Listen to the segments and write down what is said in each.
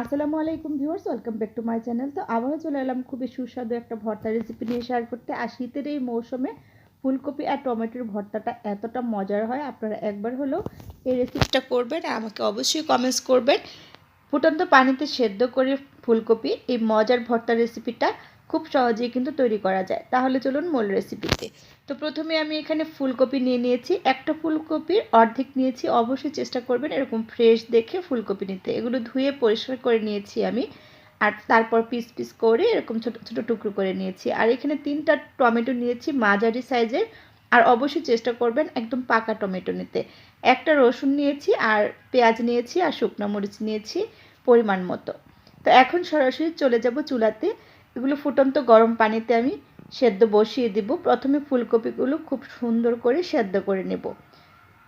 আসসালামু আলাইকুম viewers, welcome back to my channel. তো আবারও চলে এলাম খুবই সুস্বাদু একটা ভর্তা রেসিপি নিয়ে শেয়ার করতে। আর শীতের এই মৌসুমে ফুলকপি আর টমেটোর ভর্তাটা এতটা মজার হয়, আপনারা একবার হলেও এই রেসিপিটা করবেন। আমাকে অবশ্যই কমেন্টস করবেন। ফুটন্ত পানিতে সেদ্ধ করে ফুলকপি, এই মজার ভর্তা রেসিপিটা খুব সহজেই কিন্তু তৈরি করা যায়। তাহলে চলুন মূল রেসিপিতে তো প্রথমে আমি এখানে ফুলকপি নিয়ে নিয়েছি। একটা ফুলকপির অর্ধেক নিয়েছি। অবশ্যই চেষ্টা করবেন এরকম ফ্রেশ দেখে ফুলকপি নিতে। এগুলো ধুয়ে পরিষ্কার করে নিয়েছি আমি। আর তারপর পিস পিস করে এরকম ছোটো ছোটো টুকরো করে নিয়েছি। আর এখানে তিনটা টমেটো নিয়েছি মাঝারি সাইজের। আর অবশ্যই চেষ্টা করবেন একদম পাকা টমেটো নিতে। একটা রসুন নিয়েছি আর পেঁয়াজ নিয়েছি আর শুকনো মরিচ নিয়েছি পরিমাণ মতো। তো এখন সরাসরি চলে যাব চুলাতে। এগুলো ফুটন্ত গরম পানিতে আমি সেদ্ধ বসিয়ে দিব। প্রথমে ফুলকপিগুলো খুব সুন্দর করে সেদ্ধ করে নেব।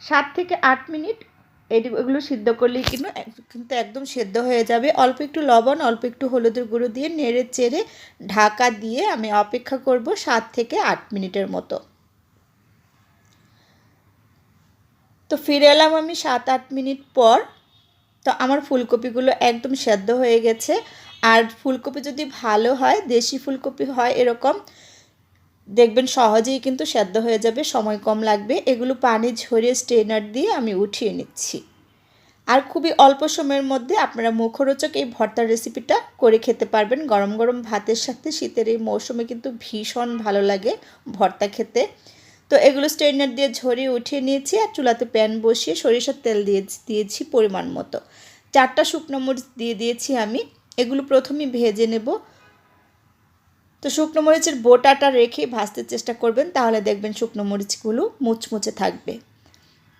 সাত থেকে আট মিনিট এটি এগুলো সিদ্ধ করলেই কিন্তু কিন্তু একদম সেদ্ধ হয়ে যাবে। অল্প একটু লবণ, অল্প একটু হলুদের গুঁড়ো দিয়ে নেড়ে চেড়ে ঢাকা দিয়ে আমি অপেক্ষা করব সাত থেকে আট মিনিটের মতো। তো ফিরে এলাম আমি সাত আট মিনিট পর। তো আমার ফুলকপিগুলো একদম সেদ্ধ হয়ে গেছে। আর ফুলকপি যদি ভালো হয়, দেশি ফুলকপি হয় এরকম, দেখবেন সহজেই কিন্তু সেদ্ধ হয়ে যাবে, সময় কম লাগবে। এগুলো পানি ঝরিয়ে স্ট্রেনার দিয়ে আমি উঠিয়ে নিচ্ছি। আর খুবই অল্প সময়ের মধ্যে আপনারা মুখরোচক এই ভর্তার রেসিপিটা করে খেতে পারবেন। গরম গরম ভাতের সাথে শীতের এই মৌসুমে কিন্তু ভীষণ ভালো লাগে ভর্তা খেতে। তো এগুলো স্ট্রেনার দিয়ে ঝরিয়ে উঠিয়ে নিয়েছি আর চুলাতে প্যান বসিয়ে সরিষার তেল দিয়ে দিয়েছি পরিমাণ মতো। চারটা শুকনো মরিচ দিয়ে দিয়েছি আমি। এগুলো প্রথমেই ভেজে নেব। তো শুকনো মরিচের বোটাটা রেখে ভাজতে চেষ্টা করবেন, তাহলে দেখবেন শুকনো মরিচগুলো মুচমুচে থাকবে।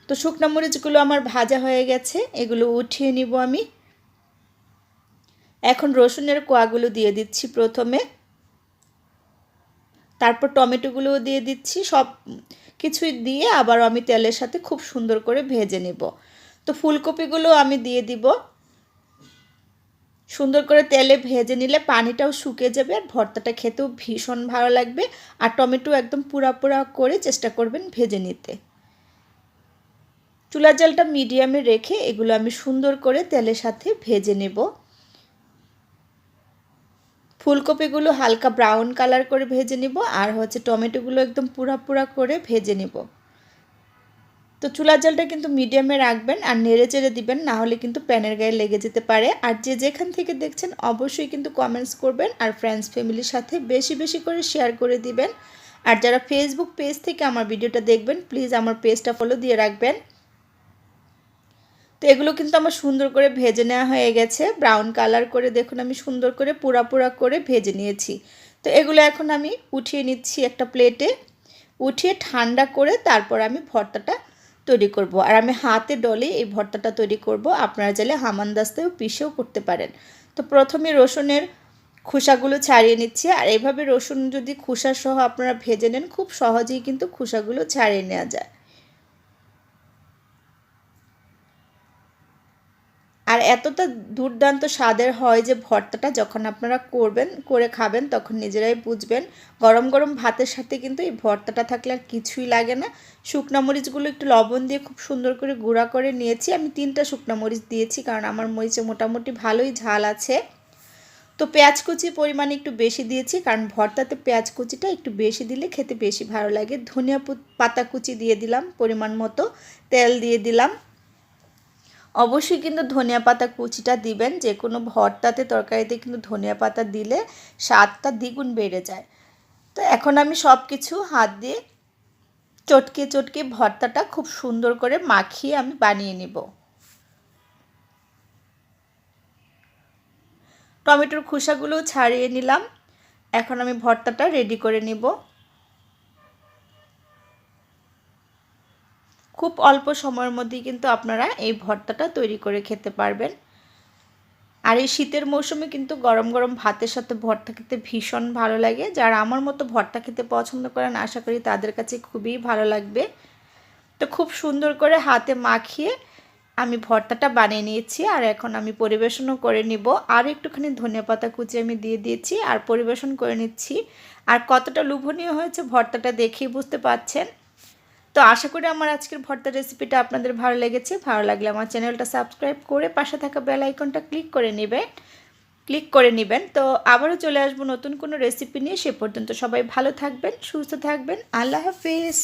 তো শুকনো মরিচগুলো আমার ভাজা হয়ে গেছে, এগুলো উঠিয়ে নিব আমি। এখন রসুনের কোয়াগুলো দিয়ে দিচ্ছি প্রথমে। তারপর টমেটোগুলোও দিয়ে দিচ্ছি, সব কিছুই দিয়ে আবার আমি তেলের সাথে খুব সুন্দর করে ভেজে নেব। তো ফুলকপিগুলো আমি দিয়ে দিব। সুন্দর করে তেলে ভেজে নিলে পানিটাও শুকিয়ে যাবে আর ভর্তাটা খেতেও ভীষণ ভালো লাগবে। আর টমেটো একদম পুরা পুরা করে চেষ্টা করবেন ভেজে নিতে। চুলার জলটা মিডিয়ামে রেখে এগুলো আমি সুন্দর করে তেলের সাথে ভেজে নেব। ফুলকপিগুলো হালকা ব্রাউন কালার করে ভেজে নিব আর হচ্ছে টমেটোগুলো একদম পুরা পুরা করে ভেজে নেব। তো চুলার জালটা কিন্তু মিডিয়ামে রাখবেন আর নেড়ে চেড়ে দিবেন, না হলে কিন্তু প্যানের গায়ে লেগে যেতে পারে। আর যে যেখান থেকে দেখছেন, অবশ্যই কিন্তু কমেন্টস করবেন আর ফ্রেন্ডস ফ্যামিলির সাথে বেশি বেশি করে শেয়ার করে দিবেন। আর যারা ফেসবুক পেজ থেকে আমার ভিডিওটা দেখবেন প্লিজ আমার পেজটা ফলো দিয়ে রাখবেন। তো এগুলো কিন্তু আমার সুন্দর করে ভেজে নেওয়া হয়ে গেছে। ব্রাউন কালার করে দেখুন, আমি সুন্দর করে পুরা পুরা করে ভেজে নিয়েছি। তো এগুলো এখন আমি উঠিয়ে নিচ্ছি একটা প্লেটে উঠিয়ে ঠান্ডা করে তারপর আমি ভর্তাটা তৈরি করব। আর আমি হাতে ডলে এই ভর্তাটা তৈরি করব। আপনারা চাইলে হামানদাস্তেও পিষেও করতে পারেন। তো প্রথমে রসুনের খোসাগুলো ছাড়িয়ে নিচ্ছি। আর এভাবে রসুন যদি খোসা সহ আপনারা ভেজে নেন, খুব সহজেই কিন্তু খোসাগুলো ছাড়িয়ে নেওয়া যায়। আর এতটা দুর্দান্ত স্বাদের হয় যে ভর্তাটা যখন আপনারা করবেন, করে খাবেন, তখন নিজেরাই বুঝবেন। গরম গরম ভাতের সাথে কিন্তু এই ভর্তাটা থাকলে আর কিছুই লাগে না। শুকনা মরিচগুলো একটু লবণ দিয়ে খুব সুন্দর করে গুঁড়া করে নিয়েছি। আমি তিনটা শুকনা মরিচ দিয়েছি কারণ আমার মরিচে মোটামুটি ভালোই ঝাল আছে। তো পেঁয়াজ কুচি পরিমাণে একটু বেশি দিয়েছি কারণ ভর্তাতে পেঁয়াজ কুচিটা একটু বেশি দিলে খেতে বেশি ভালো লাগে। ধনিয়া পাতা কুচি দিয়ে দিলাম পরিমাণ মতো। তেল দিয়ে দিলাম। অবশ্যই কিন্তু ধনিয়া পাতা কুচিটা দিবেন, যে কোনো ভর্তাতে তরকারিতে কিন্তু ধনিয়া পাতা দিলে স্বাদটা দ্বিগুণ বেড়ে যায়। তো এখন আমি সব কিছু হাত দিয়ে চটকে চটকে ভর্তাটা খুব সুন্দর করে মাখিয়ে আমি বানিয়ে নিব। টমেটোর খোসাগুলো ছাড়িয়ে নিলাম। এখন আমি ভর্তাটা রেডি করে নিব। খুব অল্প সময়ের মধ্যেই কিন্তু আপনারা এই ভর্তাটা তৈরি করে খেতে পারবেন। আর এই শীতের মৌসুমে কিন্তু গরম গরম ভাতের সাথে ভর্তা খেতে ভীষণ ভালো লাগে। যারা আমার মতো ভর্তা খেতে পছন্দ করেন, আশা করি তাদের কাছে খুবই ভালো লাগবে। তো খুব সুন্দর করে হাতে মাখিয়ে আমি ভর্তাটা বানিয়ে নিয়েছি আর এখন আমি পরিবেশনও করে নিব। আর একটুখানি ধনিয়া পাতা কুচি আমি দিয়ে দিয়েছি আর পরিবেশন করে নিচ্ছি। আর কতটা লোভনীয় হয়েছে ভর্তাটা দেখেই বুঝতে পাচ্ছেন তো আশা করি আমার আজকের ভর্তা রেসিপিটা আপনাদের ভালো লেগেছে। ভালো লাগলে আমার চ্যানেলটা সাবস্ক্রাইব করে পাশে থাকা বেল আইকনটা ক্লিক করে নেবেন। ক্লিক করে নেবেন। তো আবারও চলে আসব নতুন কোনো রেসিপি নিয়ে। সে পর্যন্ত সবাই ভালো থাকবেন, সুস্থ থাকবেন। আল্লাহ হাফিজ।